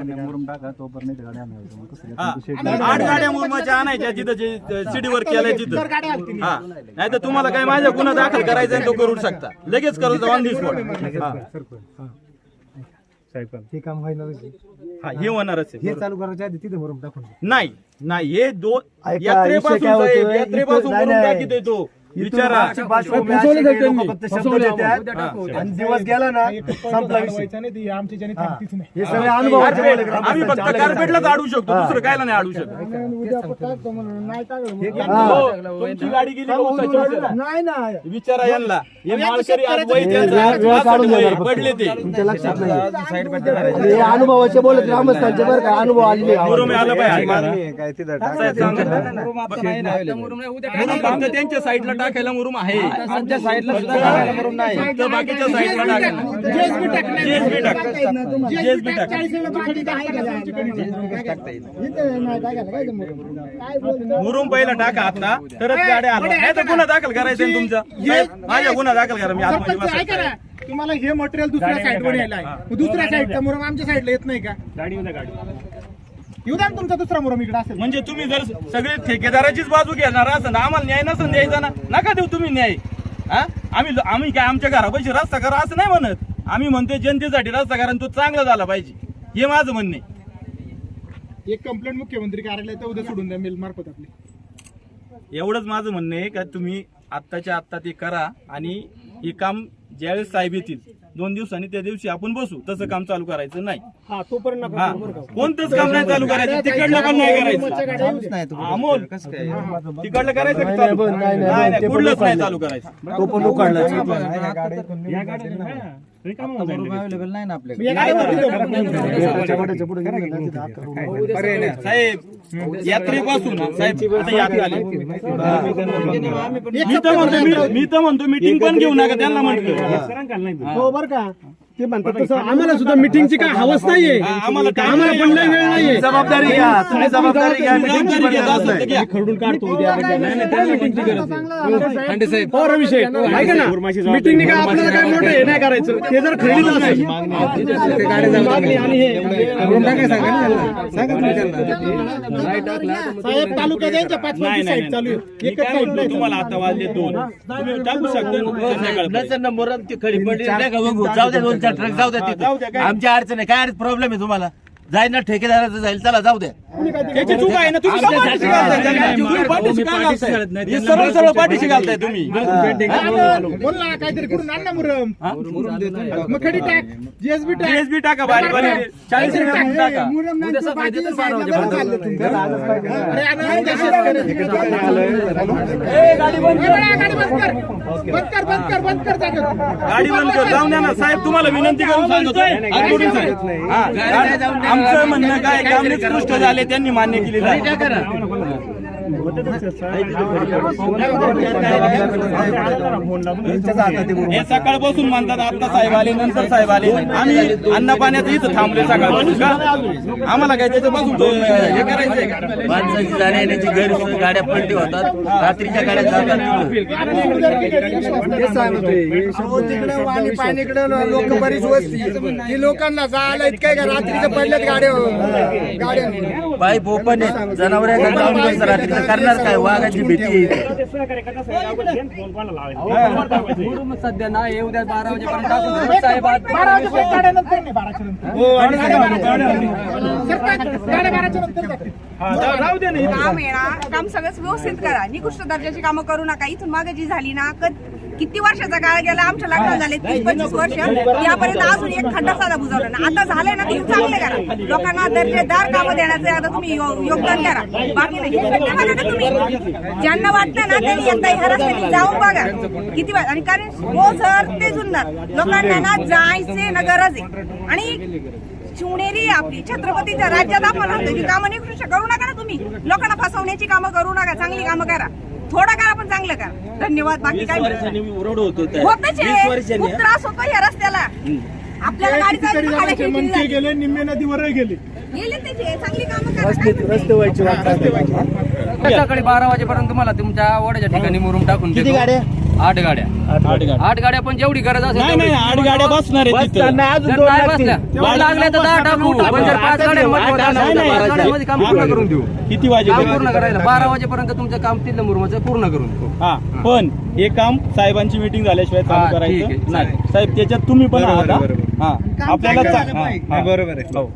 मुरुम टाका तोपर्यंत गाड्या आणायचं मग कसं हा. तुमचं शेत आठ गाड्या मुरमाच्या आणायच्या जिथं जे सीडीवर केलंय तिथं. हा. नाही तर तुम्हाला काय माझ्या गुन्हा दाखल करायचा आहे तो करू शकता. लगेच करू ऑन दी स्पॉट साहेब हे काम व्हायला हा हे होणारच आहे. हे चालू करायच्या आधी तिथे भरून टाकून. नाही नाही हे दोन ऐका, यात्रेपासून विषय काय साहेब, होतोय? यात्रेपासून इथं- नाही, करून नाही. टाकीत तो. विचारा. फसवले जाते. आणि दिवस गेला ना संपला विषय. आमची ज्याने. थांबतीच नाही. हे सगळे अनुभव कार्पेट. आम्ही फक्त कार्पेटलाच अडू शकतो. दुसरं कायला नाही अडू शकतो. हो, तुमची गाडी गेली विचारा. नाही नाही विचारा यांना. हे माळकरी आज वय त्यांचं आज पासष्ट वय, पडले ते. तुमच्या लक्षात नाही. हे अनुभवाचे बोलत ग्रामस्थांचे बरं का अनुभव आलेले मुरुम आलं. पाहिजे. काय सांगा. मुरुम फक्त त्यांच्या साईडला टाकायला मुरुम आहे. आमच्या साईडला सुद्धा टाकायला मुरुम नाही. फक्त बाकीच्या साईडला टाकायला टाक. जेएसबी टाक मुरुम? पहिला टाका आता. तरच गाड्या नाही तर गुन्हा दाखल करायचा तुमचा. माझ्या गुन्हा दाखल करा. मी ना. तुम्हाला हे मटेरियल दुसऱ्या साईडवर यायला आहे. दुसऱ्या साईडचा मुरम आमच्या साईडला येत नाही का? गाडी गाडी येऊ द्या ना तुमचा दुसरा मुरम इकडे असेल. म्हणजे तुम्ही जर सगळे ठेकेदाराचीच बाजू घेणार असं आम्हाला न्याय नसन द्यायचा ना. नका देऊ तुम्ही न्याय. हा? आम्ही आम्ही काय आमच्या घरापाशी रस्ता करा असं नाही म्हणत. आम्ही म्हणतोय जनतेसाठी रस्ता करा तो चांगला झाला पाहिजे. हे माझं म्हणणे एक कंप्लेंट मुख्यमंत्री कार्यालयात उद्या सोडून द्या मेल मार्फत आपली. एवढंच माझं म्हणणं आहे का तुम्ही आत्ताच्या आत्ता ते करा आणि हे काम ज्यावेळेस साहेब येतील. दोन दिवसांनी त्या दिवशी आपण बसू. तसं काम चालू करायचं नाही. हा तोपर्यंत हा. कोणतंच काम नाही चालू करायचं. तिकडलं पण नाही करायचं. अमोल तिकडलं करायचं की चालू? नाही, कुठलंच नाही. चालू करायचं. तो पण उकाडला या गाड्या पुढे गेलं ना, साहेब यात्रेपासून ना, साहेब आता यात्रा आली. मी तर म्हणतो मी- तर म्हणतो मिटिंग पण घेऊ नका त्यांना म्हटलं नाही. हो बरं का. ते म्हणतात तसं आम्हाला सुद्धा मिटिंगची काय हवस नाहीये. आम्हाला पण लय वेळ नाहीये. जबाबदारी घ्या तुम्ही जबाबदारी घ्या पण घ्या. खरडून काढतो उद्या. मीटिंगची गरज आहे. हो रविशेठ ऐका ना. मिटिंगने काय आपल्याला काय मोठं हे नाही करायचं. ते जर खरेदीच असेल. मागणी आणि हे साहेब तालुक्यात यांच्या पाच नाही पाच नाही साईड चालू नाही. आहे. मी एकच काय साईड म्हणतो नाही तुम्हाला आता वाजले दोन. तुम्ही टाकू शकता ना संध्याकाळपर्यंत. जाऊ द्या दोन चार ट्रक जाऊ द्या जाऊ द्या, तिथे काय? आमच्या अडचण आहे. काय प्रॉब्लेम आहे तुम्हाला? जाईल ना ठेकेदाराचं जाईल. चला जाऊ द्या त्याची चूक आहे ना तुम्ही पाठीशी साठी घालताय काय त्यांना. तुम्ही पाठीशी का घालताय? हे सरळ सरळ पाठीशी घालताय तुम्ही. बोल ना काहीतरी करून आण ना मुरम. मग खडी टाक. जीएसबी टाक. जीएसबी टाका बारीक बारीक. चाळीस रुपये टाका. मुरम नाही, तू बाकीच्या साईडला बरं चाललं तुमचं. अरे, आनंद शेतकरी. ए, गाडी बंद ए, कर. गाडी बंद कर. बंद कर बंद कर बंद कर जागा. गाडी बंद कर. जाऊन द्या ना. साहेब तुम्हाला विनंती करून सांगतोय हात जोडून सांग. हा, आमचं म्हणणं काय? काम निकृष्ट झाले त्यांनी मान्य केलेलं आहे. हे सकाळपासून म्हणतात आता साहेब आले नंतर साहेब आले आम्ही अन्न पाण्याचं इथं थांबले सकाळपासून का? आम्हाला काय त्याच्यापासून तो, हे करायचंय का? माणसाची जाण्या येण्याची गैरसोय गाड्या पलटी होतात रात्रीच्या गाड्या जातात पाणीकडं लोक बरीच वस्ती. की लोकांना जायला इतकं का? रात्रीचं पडल्यात गाड्या गाड्या ओपन आहे जनावर जाऊन कसं रात्रीचं. करणार काय? वाघाची भीती? सध्या ना येऊ द्या बारा वाजेपर्यंत. साहेब बारा वाजेपर्यंत नाही बाराच्या नंतर नंतर जातील. हा. काम आहे ना काम सगळंच व्यवस्थित करा. निकृष्ट दर्जाची कामं करू नका. इथून मागे जी झाली ना किती वर्षाचा काळ गेला? आमच्या लग्नाला झाले तीस पंचवीस वर्ष. यापर्यंत अजून एक खड्डा साधा बुजवला ना आता झालंय ना ते चांगले करा. लोकांना दर्जेदार कामं देण्याचं आता तुम्ही योगदान करा. बाकी नाही. हे ना तुम्ही. ज्यांना वाटतं ना त्यांनी एकदा ह्या रस्त्याने जाऊन बघा. किती वेळ आणि कारण हो सर ते जुन्नर. लोकांना ना जायचे ना गरज आहे. आणि शिवनेरी आहे आपली छत्रपतीच्या राज्यात आपण राहतो ती कामं निकृष्ट करू नका ना तुम्ही. लोकांना फसवण्याची कामं करू नका. चांगली कामं करा. थोडं करा पण चांगलं करा. धन्यवाद. बाकी काय रोड होतो होतच आहे. खूप त्रास होतो या रस्त्याला. आपल्याला गाडी चालवून खाली खिळखिळी झाली. गेले. निम्मे नदीवर गेले. गेले त्याचे. चांगली कामं करा रस्ते रस्ते व्हायची. सकाळी बारा वाजेपर्यंत तुम्हाला तुमच्या वड्याच्या ठिकाणी मुरुम टाकून किती देतो. गाड्या? आठ गाड्या. आठ गाड्या. पण जेवढी गरज असेल नाही नाही तेवढी. आठ गाड्या बसणार आहे तिथं. बसताना अजून जर दोन नाही लागतील. बसल्या दोन लागल्या तर दहा टाकू पण जर पाच गाड्यांमध्ये होत असेल तर नाही, पाच नाही. गाड्यांमध्ये काम पूर्ण करून देऊ. किती काम वाजेपर्यंत पूर्ण करायला. बारा वाजेपर्यंत तुमचं काम तिथलं मुरुमाचं पूर्ण करून देऊ. हा पण हे काम साहेबांची मीटिंग झाल्याशिवाय हा, चालू ठीक करायचं. नाही. साहेब त्याच्यात तुम्ही पण आहात हा? हा आपल्याला चा- हा, हा. बरोबर आहे. हो.